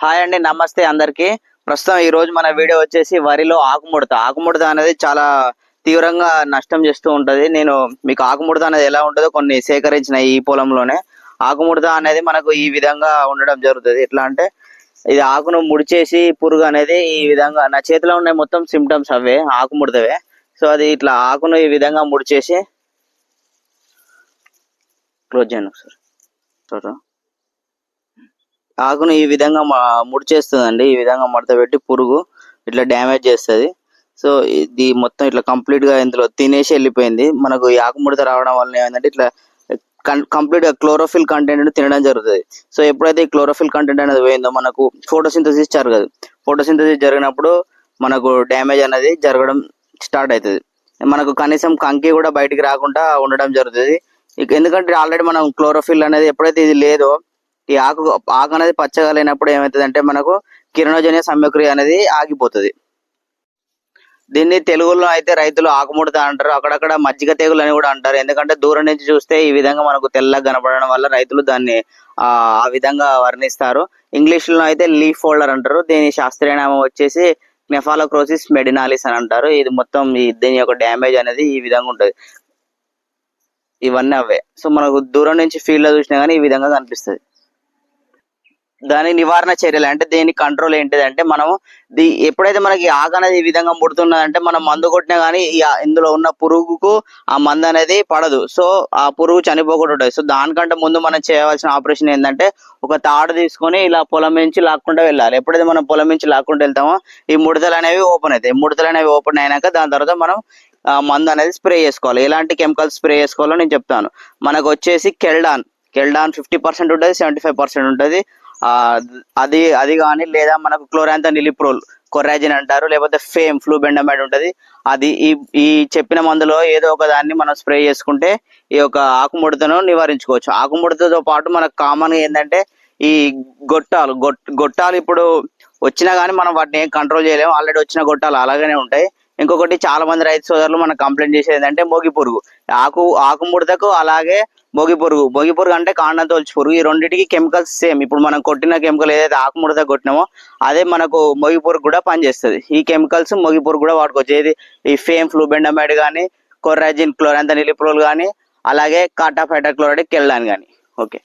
Hi అండి నమస్తే అందరికి. ప్రస్తుతం ఈ రోజు మన వీడియో వచ్చేసి వరిలో ఆకుముడత. ఆకుముడత అనేది చాలా తీవ్రంగా నష్టం చేస్తూ ఉంటుంది. నేను మీకు ఆకుముడత అనేది ఎలా ఉంటుందో కొన్ని సేకరించిన ఈ పొలంలోనే. ఆకుముడత అనేది మనకు ఈ విధంగా ఉండడం జరుగుతుంది. ఎట్లా అంటే ఇది ఆకును ముడిచేసి పురుగు అనేది ఈ విధంగా నా చేతిలో ఉన్న మొత్తం సిమ్టమ్స్ అవే ఆకుముడతవే. సో అది ఇట్లా ఆకును ఈ విధంగా ముడిచేసి క్లోజ్ చేయను సార్ చూడు. ఆకును ఈ విధంగా మ- ముడిచేస్తుందండి ఈ విధంగా మడత పెట్టి పురుగు ఇట్లా డ్యామేజ్ చేస్తుంది. సో ఇది మొత్తం ఇట్లా కంప్లీట్గా ఇందులో తినేసి వెళ్ళిపోయింది. మనకు ఈ ఆకుముడత రావడం వల్ల ఏమైందంటే ఇట్లా కంప్లీట్గా క్లోరోఫిల్ కంటెంట్ తినడం జరుగుతుంది. సో ఎప్పుడైతే ఈ క్లోరోఫిల్ కంటెంట్ అనేది పోయిందో మనకు ఫోటోసింథసిస్ జరగదు. ఫోటోసింథసిస్ జరిగినప్పుడు మనకు డ్యామేజ్ అనేది జరగడం స్టార్ట్ అవుతుంది మనకు కనీసం కంకి కూడా బయటికి రాకుండా ఉండడం జరుగుతుంది. ఇక ఎందుకంటే ఆల్రెడీ మనం క్లోరోఫిల్ అనేది ఎప్పుడైతే ఇది లేదో ఈ ఆకు ఆకు అనేది పచ్చగా లేనప్పుడు ఏమవుతుంది అంటే మనకు కిరణోజన్య సమ్యక్రియ అనేది ఆగిపోతుంది. దీన్ని తెలుగులో అయితే రైతులు ఆకుముడత అంటారు. అక్కడక్కడ మజ్జిగ తెగులు అని కూడా అంటారు. ఎందుకంటే దూరం నుంచి చూస్తే ఈ విధంగా మనకు తెల్లగా కనపడడం వల్ల రైతులు దాన్ని ఆ విధంగా వర్ణిస్తారు. ఇంగ్లీష్లో అయితే లీఫ్ ఫోల్డర్ అంటారు. దీని శాస్త్రీయ నామం వచ్చేసి నెఫాలోక్రోసిస్ మెడినాలిస్ అని అంటారు. ఇది మొత్తం దీని యొక్క డ్యామేజ్ అనేది ఈ విధంగా ఉంటుంది. ఇవన్నీ అవే. సో మనకు దూరం నుంచి ఫీల్డ్లో చూసినా కానీ ఈ విధంగా కనిపిస్తుంది. దాని నివారణ చర్యలు అంటే దేని కంట్రోల్ ఏంటిది అంటే మనము ది ఎప్పుడైతే మనకి ఆకు అనేది ఈ విధంగా ముడుతున్నదంటే మనం మందు కొట్టినా కానీ ఇందులో ఉన్న పురుగుకు ఆ మందు అనేది పడదు. సో ఆ పురుగు చనిపోకుండా ఉంటుంది. సో దానికంటే ముందు మనం చేయవలసిన ఆపరేషన్ ఏంటంటే ఒక తాడు తీసుకొని ఇలా పొలం నుంచి లాక్కుండా వెళ్ళాలి. ఎప్పుడైతే మనం పొలం నుంచి లాక్కుండా వెళ్తామో ఈ ముడతలు అనేవి ఓపెన్ అవుతాయి. ముడతలు అనేవి ఓపెన్ అయినాక దాని తర్వాత మనం ఆ మందు అనేది స్ప్రే చేసుకోవాలి. ఎలాంటి కెమికల్స్ స్ప్రే చేసుకోవాలో నేను చెప్తాను. మనకు వచ్చేసి కెల్డాన్. కెల్డాన్ ఫిఫ్టీ పర్సెంట్ ఉంటుంది సెవెంటీ ఫైవ్ పర్సెంట్ ఉంటుంది. అది అది కానీ లేదా మనకు క్లోరాంత నిలిప్రోల్ కొరాజిన్ అంటారు లేకపోతే ఫేమ్ ఫ్లూ బెండమైడ్ ఉంటుంది. అది ఈ ఈ చెప్పిన మందులో ఏదో ఒక దాన్ని మనం స్ప్రే చేసుకుంటే ఈ యొక్క ఆకుముడతను నివారించుకోవచ్చు. ఆకుముడతతో పాటు మనకు కామన్ ఏంటంటే ఈ గొట్టాలు గొట్ గొట్టాలు ఇప్పుడు వచ్చినా కానీ మనం వాటిని ఏం కంట్రోల్ చేయలేము. ఆల్రెడీ వచ్చిన గొట్టాలు అలాగనే ఉంటాయి. ఇంకొకటి చాలా మంది రైతు సోదరులు మనకు కంప్లైంట్ చేసేది ఏంటంటే మోగి పురుగు. ఆకు ఆకు ముడతకు అలాగే మోగి పురుగు. మోగి పురుగు అంటే కాండం తోల్చి పురుగు. ఈ రెండింటికి కెమికల్స్ సేమ్ ఇప్పుడు మనం కొట్టిన కెమికల్ ఏదైతే ఆకు ముడత కొట్టినామో అదే మనకు మోగి పురుగు కూడా పనిచేస్తుంది. ఈ కెమికల్స్ మోగి పురుగు కూడా వాడుకోవచ్చు. ఏది? ఈ ఫేమ్ ఫ్లూబెండమైడ్ కానీ కొర్రాజిన్ క్లోరాంత నిలిప్రోల్ కానీ అలాగే కాటాఫైటా క్లోరైడ్ కెళ్ళాన్ కానీ ఓకే.